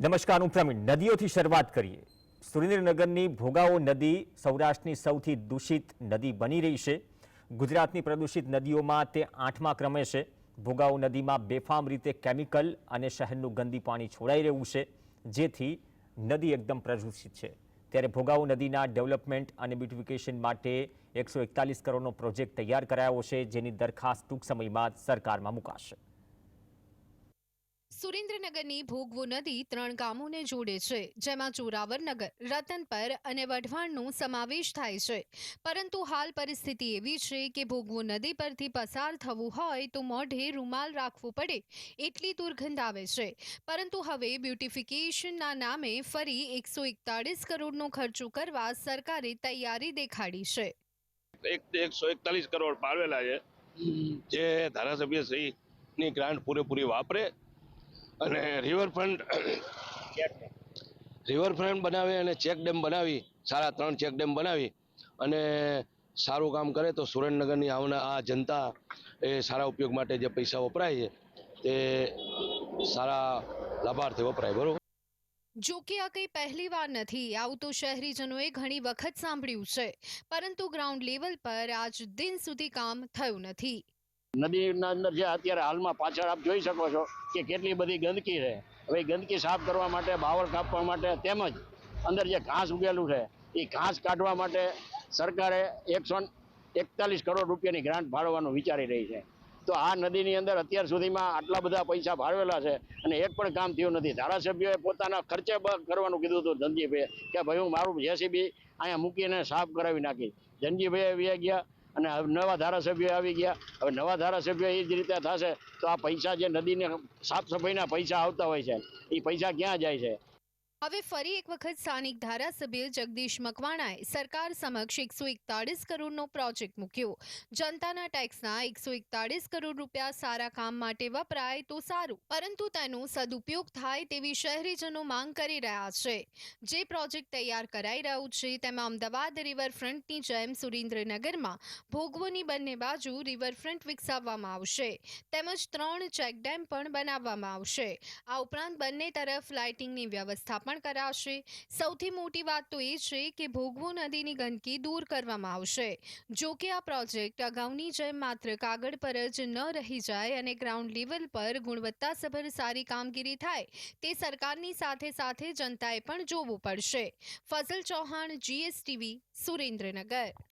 નમસ્કાર હું પ્રવીણ. નદીઓથી શરૂઆત કરીએ. સુરેન્દ્રનગરની ભોગાવો નદી સૌરાષ્ટ્રની સૌથી દૂષિત નદી બની રહી છે. ગુજરાતની પ્રદૂષિત નદીઓમાં તે આઠમા ક્રમે છે. ભોગાવો નદીમાં બેફામ રીતે કેમિકલ અને શહેરનું ગંદી પાણી છોડાઈ રહ્યું છે, જેથી નદી એકદમ પ્રદૂષિત છે. ત્યારે ભોગાવો નદીના ડેવલપમેન્ટ અને બ્યુટિફિકેશન માટે એકસો એકતાલીસ કરોડનો પ્રોજેક્ટ તૈયાર કરાયો છે, જેની દરખાસ્ત ટૂંક સમયમાં સરકારમાં મુકાશે. સુરેન્દ્રનગરની ભોગવો નદી ત્રણ ગામોને જોડે છે, જેમાં ચોરાવરનગર રતનપર અને વઢવાણનો સમાવેશ થાય છે. પરંતુ હાલ પરિસ્થિતિ એવી છે કે ભોગવો નદી પરથી પસાર થવું હોય તો મોઢે રૂમાલ રાખવું પડે એટલી દુર્ગંધ આવે છે. પરંતુ હવે બ્યુટિફિકેશનના નામે ફરી એકસો એકતાળીસ કરોડનો ખર્ચો કરવા સરકારે તૈયારી દેખાડી છે. કરોડ છે, જે ધારાસભ્ય શ્રીની ગ્રાન્ટ પૂરેપૂરી વાપરે અને રિવરફ્રન્ટ રિવરફ્રન્ટ બનાવે અને ચેક ડેમ બનાવી સારા ત્રણ ચેક ડેમ બનાવી અને સારું કામ કરે તો સુરેન્દ્રનગરની આવનાર આ જનતા એ સારા ઉપયોગ માટે જે પૈસા વપરાય છે, તે સારા લાભાર્થે વપરાય, બરોબર? જો કે આ કંઈ પહેલી વાર નથી, આવું તો શહેરીજનોએ ઘણી વખત સાંભળ્યું છે, પરંતુ ગ્રાઉન્ડ લેવલ પર આજ દિન સુધી કામ થયું નથી. નદીના અંદર જે અત્યારે હાલમાં પાછળ આપ જોઈ શકો છો કે કેટલી બધી ગંદકી છે. હવે ગંદકી સાફ કરવા માટે, બાવળ કાપવા માટે તેમજ અંદર જે ઘાસ ઉગેલું છે, એ ઘાસ કાઢવા માટે સરકારે એકસો એકતાલીસ કરોડ રૂપિયાની ગ્રાન્ટ ફાળવવાનું વિચારી રહી છે. તો આ નદીની અંદર અત્યાર સુધીમાં આટલા બધા પૈસા ફાળવેલા છે અને એક પણ કામ થયું નથી. ધારાસભ્યોએ પોતાના ખર્ચે કરવાનું કીધું હતું ધનજીભાઈએ કે ભાઈ હું મારું જેસીબી અહીંયા મૂકીને સાફ કરાવી નાખી ધનજીભાઈ ગયા અને નવા ધારાસભ્યો આવી ગયા. હવે નવા ધારાસભ્યો એ જ રીતે થશે તો આ પૈસા જે નદીને સાફ સફાઈના પૈસા આવતા હોય છે, એ પૈસા ક્યાં જાય છે? હવે ફરી એક વખત સ્થાનિક ધારાસભ્ય જગદીશ મકવાણાએ સરકાર સમક્ષ એકસો એકતાળીસ કરોડનો પ્રોજેક્ટ મૂક્યો. જનતાના ટેક્સના એકસો એકતાળીસ કરોડ રૂપિયા સારા કામ માટે વપરાય તો સારું, પરંતુ તેનો સદુપયોગ થાય તેવી શહેરીજનો માંગ કરી રહ્યા છે. જે પ્રોજેક્ટ તૈયાર કરાઈ રહ્યું છે, તેમાં અમદાવાદ રિવરફ્રન્ટની જેમ સુરેન્દ્રનગરમાં ભોગવોની બંને બાજુ રિવરફ્રન્ટ વિકસાવવામાં આવશે, તેમજ ત્રણ ચેકડેમ પણ બનાવવામાં આવશે. આ ઉપરાંત બંને તરફ લાઇટિંગની વ્યવસ્થા પણ કરાશે. સૌથી મોટી વાત તો એ છે કે ભોગવો નદીની ગંદકી દૂર કરવામાં આવશે. જો કે આ પ્રોજેક્ટ અગાઉની જેમ માત્ર કાગળ પર જ ન રહી જાય અને ગ્રાઉન્ડ લેવલ પર ગુણવત્તાસભર સારી કામગીરી થાય, તે સરકારની સાથે સાથે જનતાએ પણ જોવું પડશે. ફઝલ ચૌહાણ, જીએસટીવી, સુરેન્દ્રનગર.